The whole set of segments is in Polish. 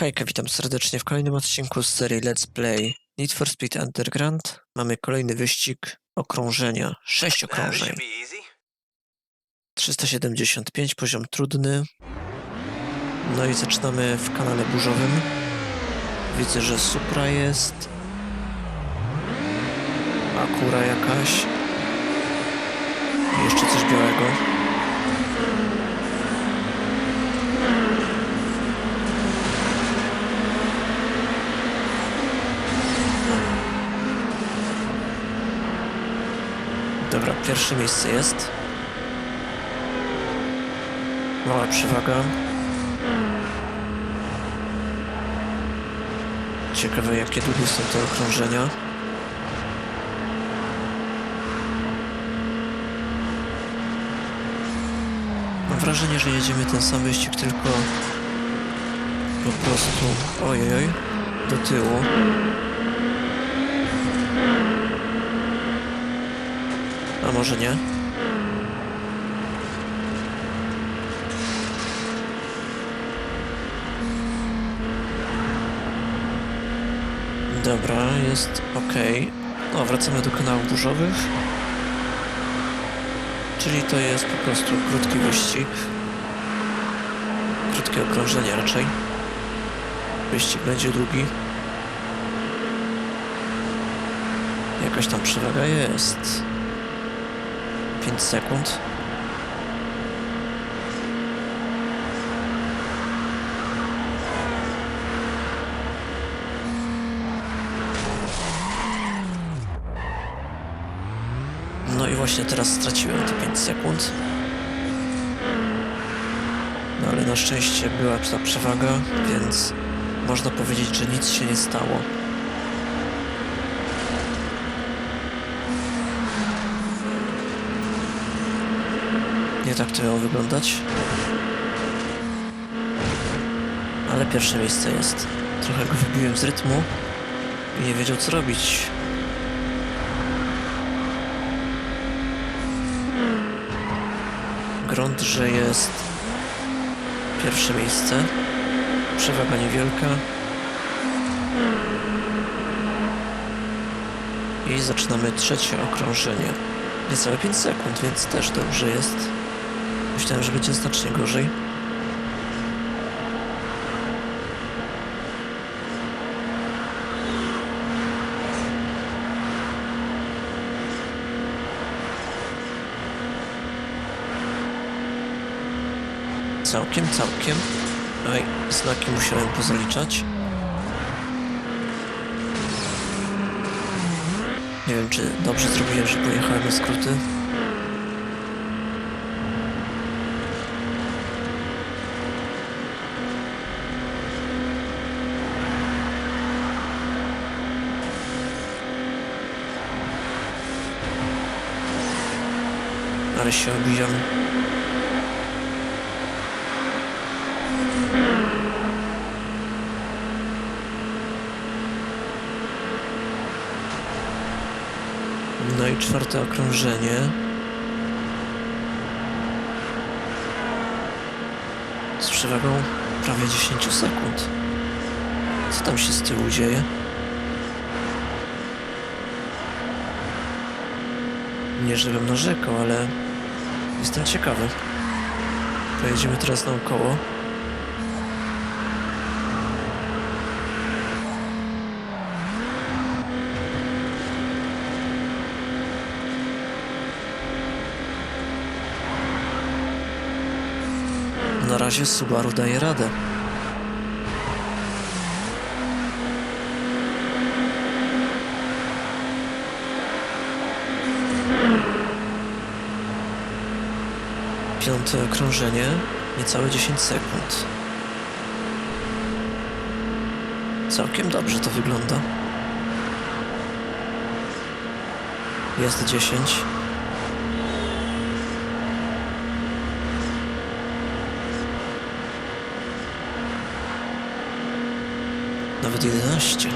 Hejka, witam serdecznie w kolejnym odcinku z serii Let's Play Need for Speed Underground. Mamy kolejny wyścig okrążenia. Sześć okrążeń. should be easy. 375, poziom trudny. No i zaczynamy w kanale burzowym. Widzę, że Supra jest. Akura jakaś. I jeszcze coś białego. Dobra, pierwsze miejsce jest. Mała przewaga. Ciekawe jakie długie są te okrążenia. Mam wrażenie, że jedziemy ten sam wyścig, tylko po prostu ojej, do tyłu. A może nie? Dobra, jest ok. No, wracamy do kanałów burzowych. Czyli to jest po prostu krótki wyścig. Krótkie okrążenie raczej. Wyścig będzie długi. Jakaś tam przewaga jest. 5 sekund. No i właśnie teraz straciłem te 5 sekund. No ale na szczęście była ta przewaga, więc można powiedzieć, że nic się nie stało. Nie tak to miało wyglądać. Ale pierwsze miejsce jest. Trochę go wybiłem z rytmu i nie wiedział co robić. Grunt, że jest pierwsze miejsce. Przewaga niewielka. I zaczynamy trzecie okrążenie. Niecałe 5 sekund, więc też dobrze jest. Myślałem, że będzie znacznie gorzej. Całkiem, całkiem. Oj, znaki musiałem pozaliczać. Nie wiem, czy dobrze zrobiłem, że pojechałem na skróty. Ale. No i czwarte okrążenie. Z przewagą prawie 10 sekund. Co tam się z tyłu dzieje? Nie, żebym narzekał, ale jestem ciekawy. Pojedziemy teraz naokoło. Na razie Subaru daje radę. Piąte okrążenie, niecałe 10 sekund. Całkiem dobrze to wygląda. Jest 10. Nawet 11.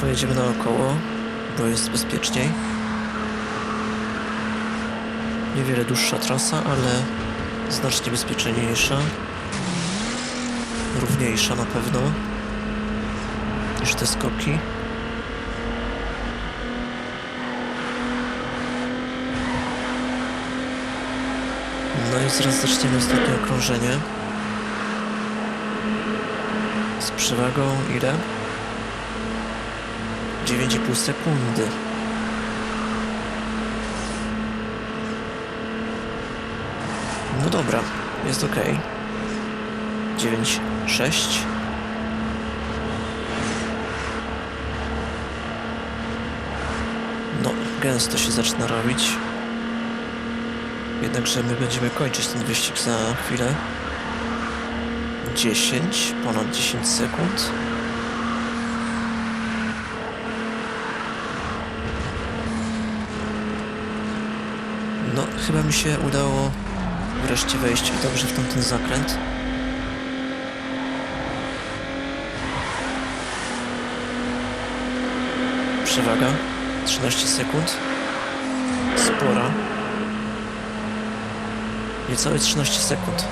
Pojedziemy naokoło, bo jest bezpieczniej. Niewiele dłuższa trasa, ale znacznie bezpieczniejsza. równiejsza na pewno niż te skoki. No i zaraz zaczniemy ostatnie okrążenie. Z przewagą ile? 9,5 sekundy. No dobra, jest ok. 9, 6. No, gęsto się zaczyna robić. Jednakże my będziemy kończyć ten wyścig za chwilę. 10, ponad 10 sekund. No, chyba mi się udało wreszcie wejść dobrze w tamten zakręt. Przewaga 13 sekund. Spora. Niecałe 13 sekund.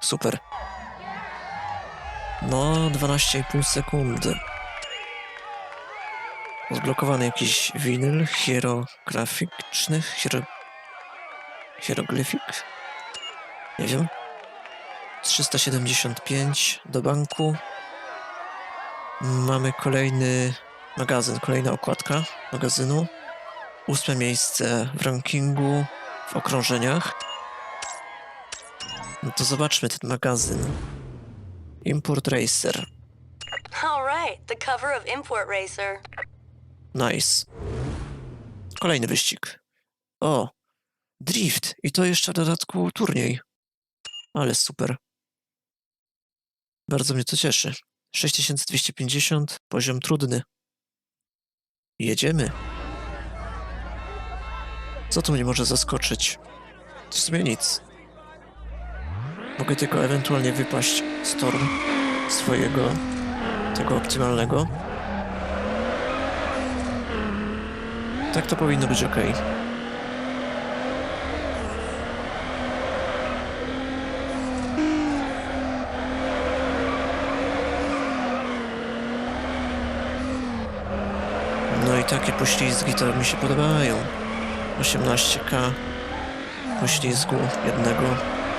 Super. No, 12,5 sekundy. Zblokowany jakiś winyl hierograficzny, hiero... hieroglyfik? Nie wiem. 375 do banku. Mamy kolejny magazyn, kolejna okładka magazynu. Ósme miejsce w rankingu w okrążeniach. No to zobaczmy ten magazyn. Import Racer. All right, the cover of Import Racer. Nice. Kolejny wyścig. O, drift. I to jeszcze w dodatku turniej. Ale super. Bardzo mnie to cieszy. 6250, poziom trudny. Jedziemy. Co tu mnie może zaskoczyć? W sumie nic. Mogę tylko ewentualnie wypaść z toru swojego, tego optymalnego. Tak to powinno być ok. No i takie poślizgi to mi się podobają. 18K poślizgu jednego,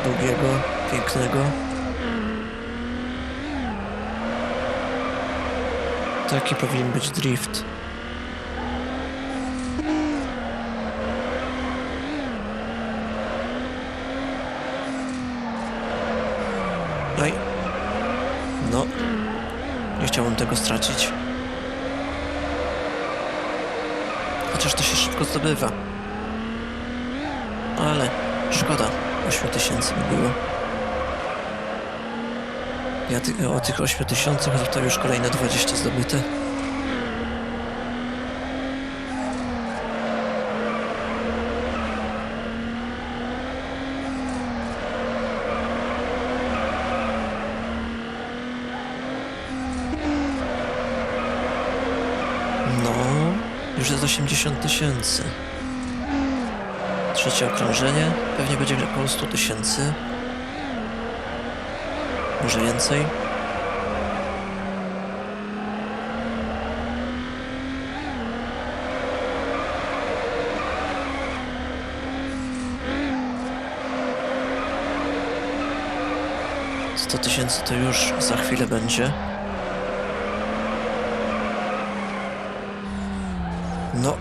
długiego, pięknego. Taki powinien być drift. No i... No... Nie chciałbym tego stracić. Chociaż to się szybko zdobywa. Ale szkoda. 8 tysięcy by było. Ja ty, o tych 8 tysiącach to już kolejne 20 zdobyte. No, już jest 80 tysięcy. Trzecie okrążenie. Pewnie będzie około 100 tysięcy. Może więcej. Sto tysięcy to już za chwilę będzie. No,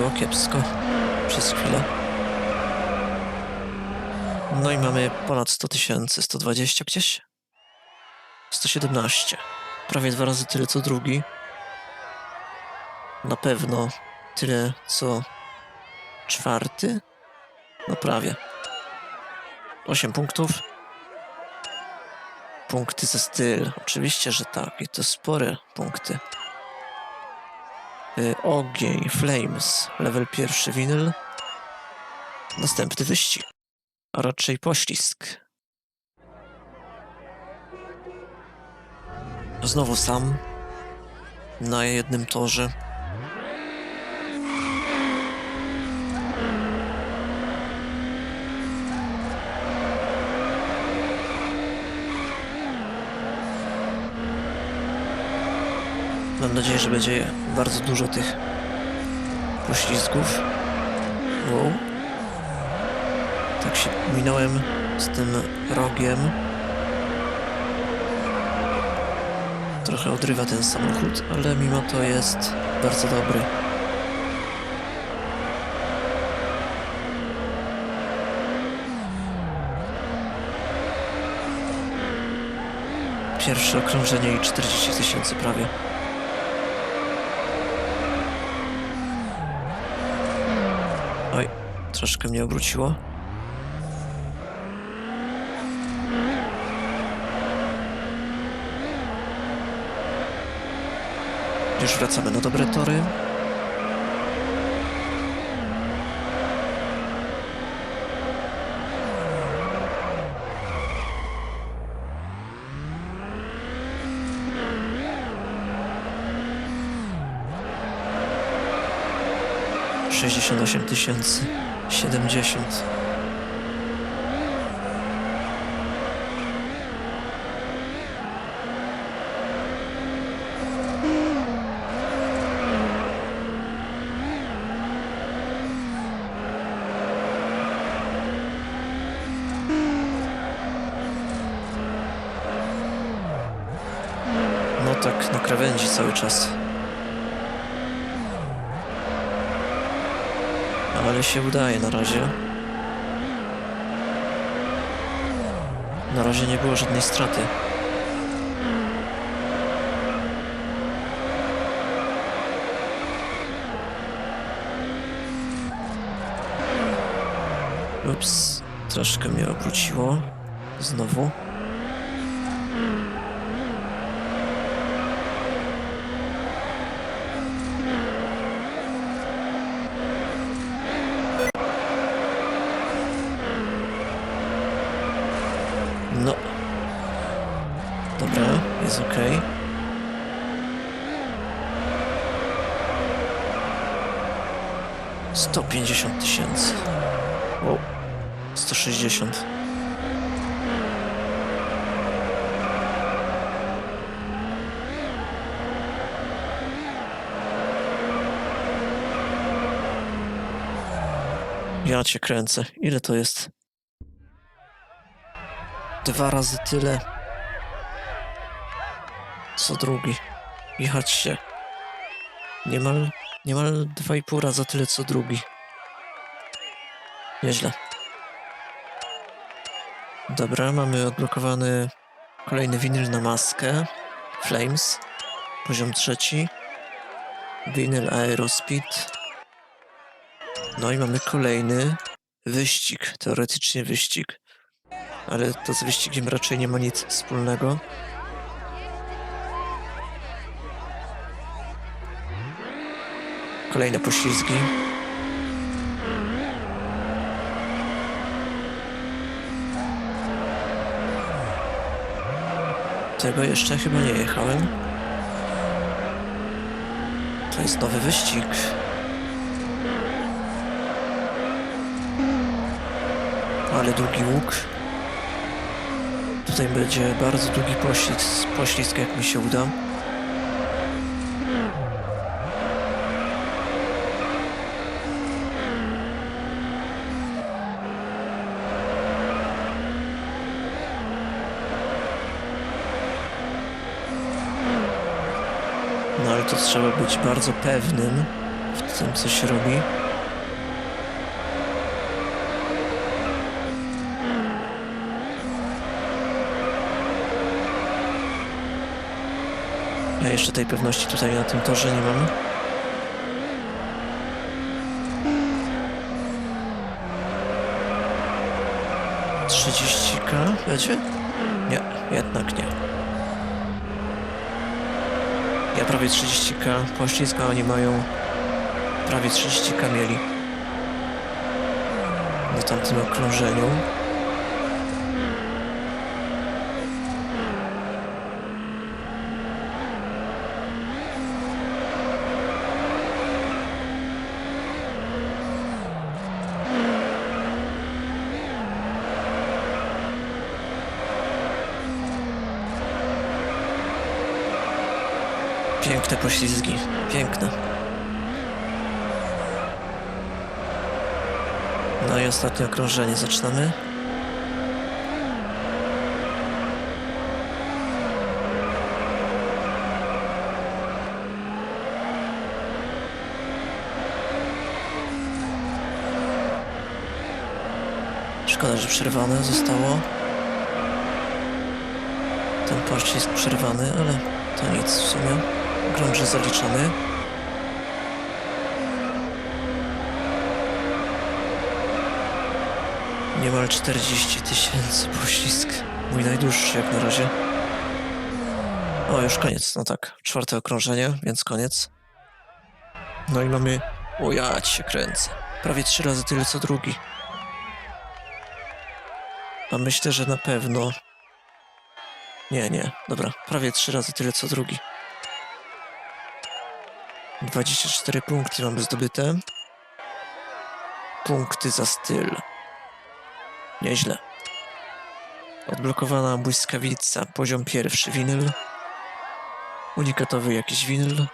było kiepsko przez chwilę. No i mamy ponad 100 tysięcy, 120 gdzieś? 117. Prawie dwa razy tyle co drugi. Na pewno tyle co czwarty. No prawie. 8 punktów. Punkty za styl. Oczywiście, że tak. I to spore punkty. Y, Ogień, Flames, level pierwszy winyl. Następny wyścig, a raczej poślizg. Znowu sam, na jednym torze. Mam nadzieję, że będzie bardzo dużo tych poślizgów. Wow. Tak się minąłem z tym rogiem. Trochę odrywa ten samochód, ale mimo to jest bardzo dobry. Pierwsze okrążenie i 40 tysięcy prawie. Oj, troszkę mnie obróciło. Już wracamy na dobre tory. Sześćdziesiąt osiem tysięcy siedemdziesiąt. No tak, na krawędzi cały czas. Ale się udaje na razie. Na razie nie było żadnej straty. Ups, troszkę mnie obróciło. Znowu. 150 tysięcy. Wow. 160. Ja cię kręcę. Ile to jest? Dwa razy tyle. Co drugi. Jechać się. Niemal niemal dwa i pół razy tyle co drugi. Nieźle. Dobra, mamy odblokowany kolejny winyl na maskę. Flames. Poziom trzeci. Winyl Aerospeed. No i mamy kolejny wyścig. Teoretycznie wyścig ale to z wyścigiem raczej nie ma nic wspólnego. Kolejne poślizgi. Tego jeszcze chyba nie jechałem. To jest nowy wyścig. Ale długi łuk. Tutaj będzie bardzo długi poślizg, poślizg jak mi się uda. No ale to trzeba być bardzo pewnym w tym, co się robi. Ja jeszcze tej pewności tutaj na tym torze nie mam. Trzydzieści k będzie? Nie, jednak nie. Ja prawie 30k poślizg, a oni mają prawie 30k mieli. Na tamtym okrążeniu. Piękne poślizgi. Piękne. No i ostatnie okrążenie zaczynamy. Szkoda, że przerwane zostało. Ten pościsk przerwany, ale to nic w sumie. Grąży zaliczony. Niemal 40 tysięcy poślizg. Mój najdłuższy jak na razie. O, już koniec. No tak, czwarte okrążenie, więc koniec. No i mamy... O, ja się kręcę. Prawie trzy razy tyle co drugi. A myślę, że na pewno... Nie, nie, dobra. Prawie trzy razy tyle co drugi. 24 punkty mamy zdobyte. Punkty za styl. Nieźle. Odblokowana błyskawica, poziom pierwszy winyl. Unikatowy jakiś winyl.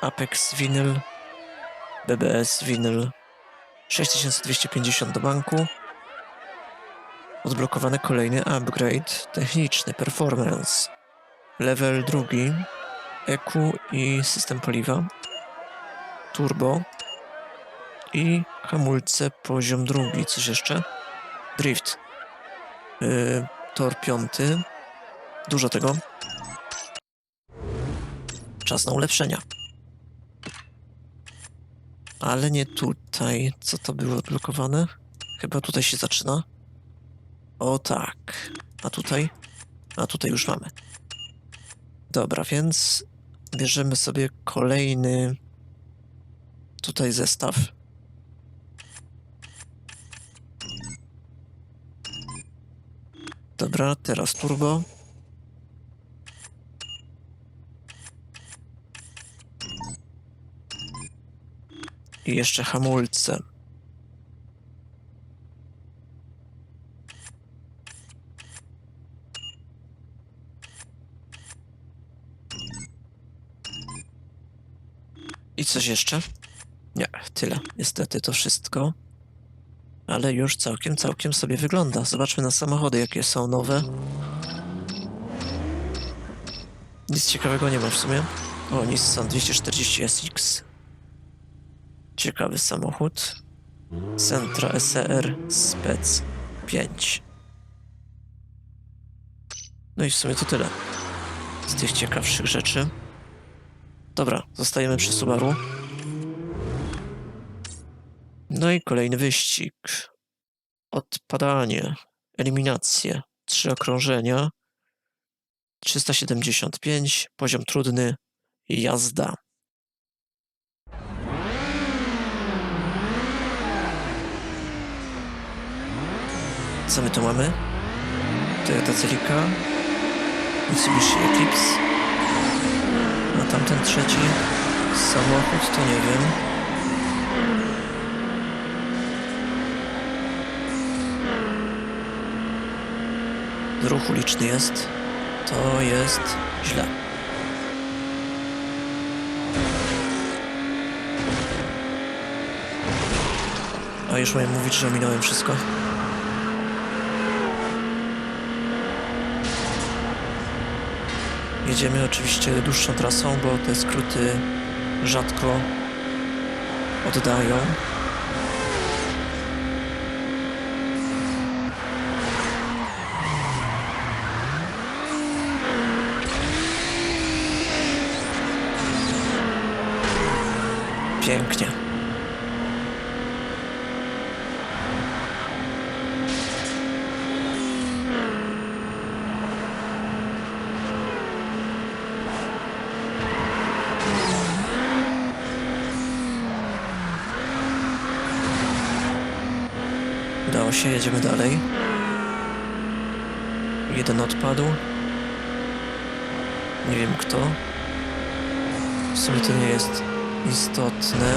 Apex winyl. BBS winyl. 6250 do banku. Odblokowany kolejny upgrade techniczny, performance. Level drugi. EQ i system paliwa. Turbo. I hamulce poziom drugi. Coś jeszcze? Drift. Yy, tor piąty. Dużo tego. Czas na ulepszenia. Ale nie tutaj. Co to było odblokowane? Chyba tutaj się zaczyna. O tak. A tutaj? A tutaj już mamy. Dobra, więc bierzemy sobie kolejny tutaj zestaw. Dobra, teraz turbo. I jeszcze hamulce. I coś jeszcze? Nie, tyle. Niestety to wszystko. Ale już całkiem, całkiem sobie wygląda. Zobaczmy na samochody, jakie są nowe. Nic ciekawego nie ma w sumie. O, Nissan 240 SX. Ciekawy samochód. Sentra SR Spec 5. No i w sumie to tyle. Z tych ciekawszych rzeczy. Dobra, zostajemy przy Subaru. No i kolejny wyścig. Odpadanie, eliminacje, trzy okrążenia, 375, poziom trudny, jazda. Co my tu mamy? Toyota Celica, Mitsubishi Eclipse, a tamten trzeci samochód to nie wiem. Ruch uliczny jest, to jest źle. A już miałem mówić, że ominąłem wszystko. Jedziemy oczywiście dłuższą trasą, bo te skróty rzadko oddają. Pięknie. Udało się, jedziemy dalej. Jeden odpadł. Nie wiem kto. W sumie to nie jest istotne.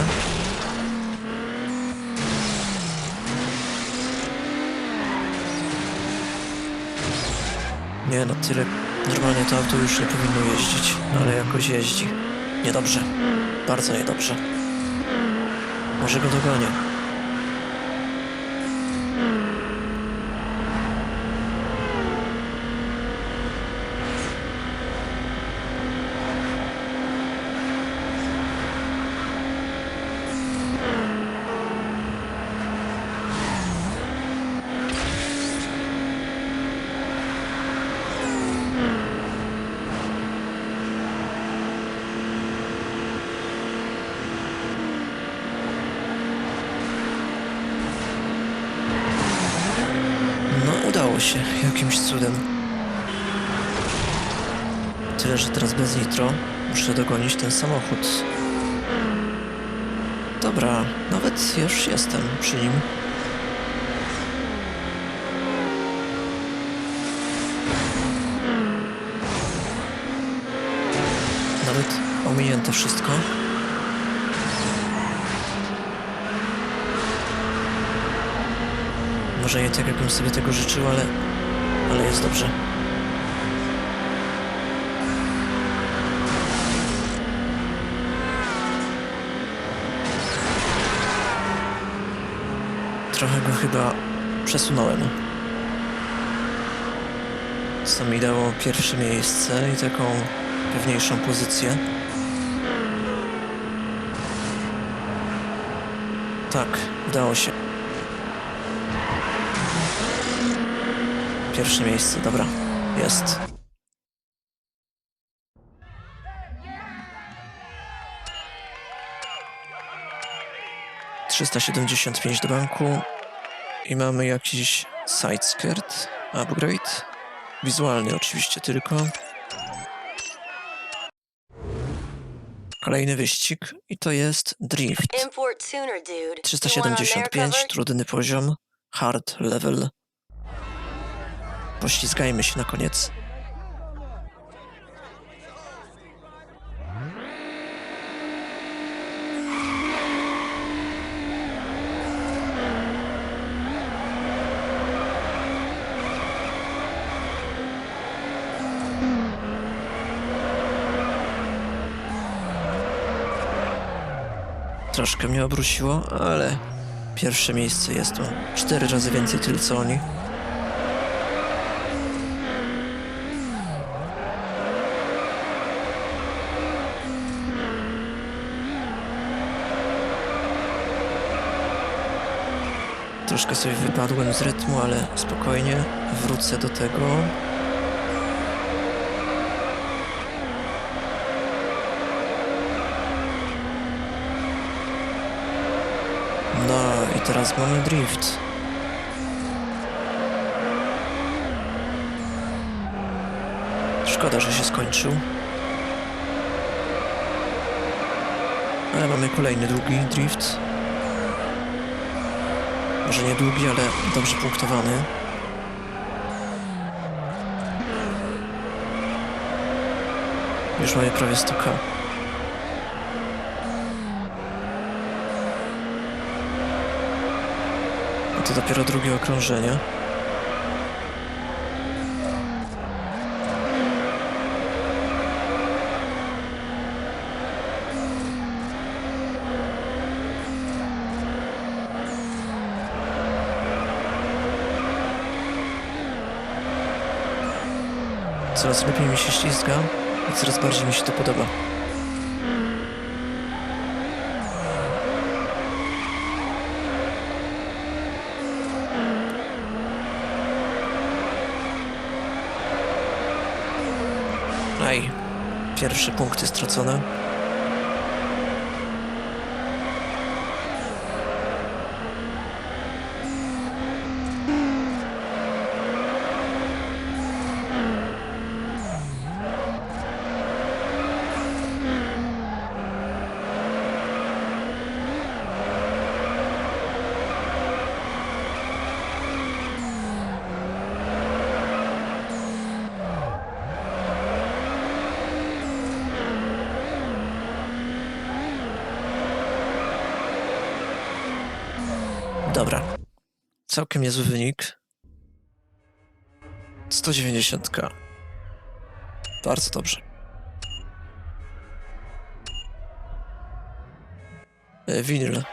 Nie no, tyle Normalnie to auto już nie powinno jeździć, ale jakoś jeździ. Niedobrze. Bardzo niedobrze. Może go dogonię. No, udało się, jakimś cudem. Tyle, że teraz bez nitro muszę dogonić ten samochód. Dobra, nawet już jestem przy nim. Nawet ominięte wszystko. Może nie tak, jakbym sobie tego życzył, ale, ale jest dobrze. Trochę go chyba przesunąłem. Co mi dało pierwsze miejsce i taką pewniejszą pozycję. Tak, udało się. Pierwsze miejsce, dobra. Jest. Trzysta siedemdziesiąt pięć do banku i mamy jakiś side skirt upgrade. Wizualny oczywiście tylko. Kolejny wyścig i to jest drift. Import sooner, dude. You want our mare 375, covered? trudny poziom, hard level. Poślizgajmy się na koniec. Troszkę mnie obrusiło, ale pierwsze miejsce jest tu. Cztery razy więcej tyle co oni. Troszkę sobie wypadłem z rytmu, ale spokojnie wrócę do tego. No i teraz mamy drift. Szkoda, że się skończył. Ale mamy kolejny długi drift. Może nie długi, ale dobrze punktowany. Już mamy prawie 100k. To dopiero drugie okrążenie. Coraz lepiej mi się ślizga i coraz bardziej mi się to podoba. Punkty stracone. Dobra. Całkiem niezły wynik. 190k. Bardzo dobrze. E, Winyl.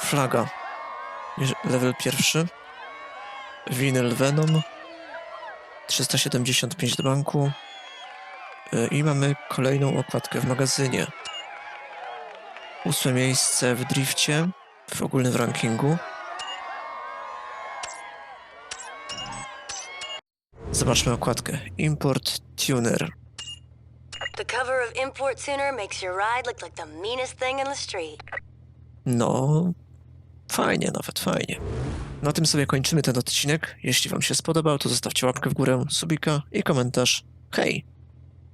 Flaga. Level pierwszy. Winyl Venom. 375 do banku. E, I mamy kolejną okładkę w magazynie. Ósme miejsce w drifcie, w ogólnym rankingu. Zobaczmy okładkę. Import Tuner. The cover of Import Tuner makes your ride look like the meanest thing in the street. No, fajnie, nawet fajnie. Na tym sobie kończymy ten odcinek. Jeśli Wam się spodobał, to zostawcie łapkę w górę, subika i komentarz. Hej!